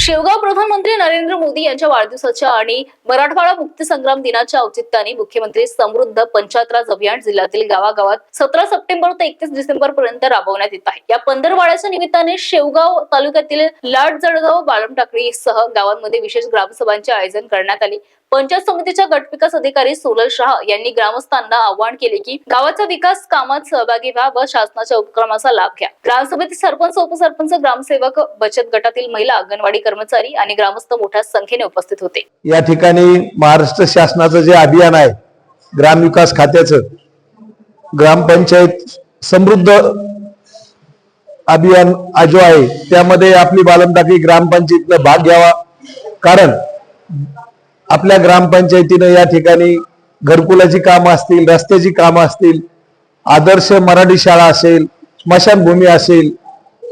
शेवगाव प्रधानमंत्री नरेंद्र मोदी यांच्या वाढदिवसाच्या आणि मराठवाडा मुक्तीसंग्राम दिनाच्या औचित्याने मुख्यमंत्री समृद्ध पंचायतराज अभियान जिल्ह्यातील गावागावात सतरा सप्टेंबर ते एकतीस डिसेंबर पर्यंत राबवण्यात येत आहे. या पंधरवाड्याच्या निमित्ताने शेवगाव तालुक्यातील लाट जळगाव बाळमटाकळी सह गावांमध्ये विशेष ग्रामसभांचे आयोजन करण्यात आले. पंचायत समितीच्या गटविकास अधिकारी सोलल शहा यांनी ग्रामस्थांना आवाहन केले की गावाचा विकास कामात सहभागी व्हा व शासनाच्या उपक्रमाचा लाभ घ्या. ग्रामसभेत सरपंच उपसरपंच ग्रामसेवक बचत गटातील महिला अंगणवाडी कर्मचारी आणि ग्रामस्थ मोठ्या संख्येने उपस्थित होते. या ठिकाणी महाराष्ट्र शासनाचं जे अभियान आहे ग्रामविकास खात्याचं ग्रामपंचायत समृद्ध अभियान जो आहे त्यामध्ये आपली बालमटाकळी ग्रामपंचायतीनं भाग घ्यावा. कारण आपल्या ग्रामपंचायतीनं या ठिकाणी घरकुलाची कामं असतील रस्त्याची कामं असतील आदर्श मराठी शाळा असेल स्मशानभूमी असेल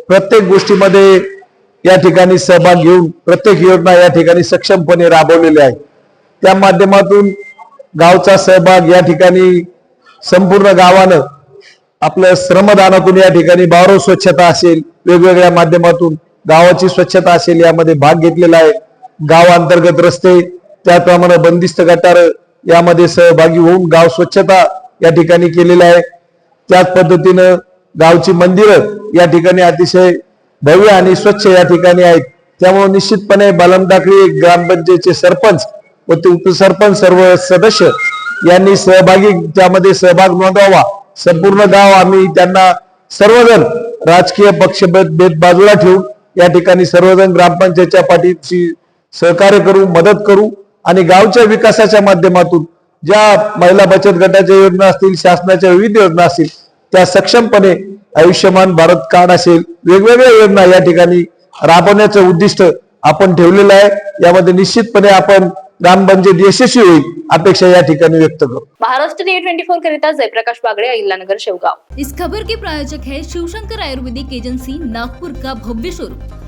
प्रत्येक गोष्टीमध्ये या ठिकाणी सहभाग घेऊन प्रत्येक योजना या ठिकाणी सक्षमपणे राबवलेल्या आहेत त्या माध्यमातून गावचा सहभाग या ठिकाणी संपूर्ण गावानं आपलं श्रमदानातून या ठिकाणी बारो स्वच्छता असेल वेगवेगळ्या माध्यमातून गावाची स्वच्छता असेल यामध्ये भाग घेतलेला आहे. गावांतर्गत रस्ते त्याप्रमाणे बंदिस्त गटार यामध्ये सहभागी होऊन गाव स्वच्छता या ठिकाणी केलेलं आहे. त्याच पद्धतीनं गावची मंदिरं या ठिकाणी अतिशय भव्य आणि स्वच्छ या ठिकाणी आहेत. त्यामुळे निश्चितपणे बालमटाकळी ग्रामपंचायतचे सरपंच व ते उपसरपंच सर्व सदस्य यांनी सहभागी त्यामध्ये सहभाग नोंदवावा. संपूर्ण गाव आम्ही त्यांना सर्वजण राजकीय पक्ष भेद बाजूला ठेवून या ठिकाणी सर्वजण ग्रामपंचायतच्या पाठीशी सहकार्य करू मदत करू. आणि गावच्या विकासाच्या माध्यमातून ज्या महिला बचत गटाच्या योजना असतील शासनाच्या विविध योजना असतील त्या सक्षमपणे आयुष्यमान भारत कार्ड असेल वेगवेगळ्या योजना या ठिकाणी राबवण्याचं उद्दिष्ट आपण ठेवलेलं आहे. यामध्ये निश्चितपणे आपण ग्रामपंचायत यशस्वी होईल अपेक्षा या ठिकाणी व्यक्त करू महाराष्ट्र डी ट्वेंटी फोर करिता जयप्रकाश बागडे अहिल्यानगर शेवगाव. इस खबर के प्रायोजक है शिवशंकर आयुर्वेदिक एजेंसी नागपुर का भव्य शोरूम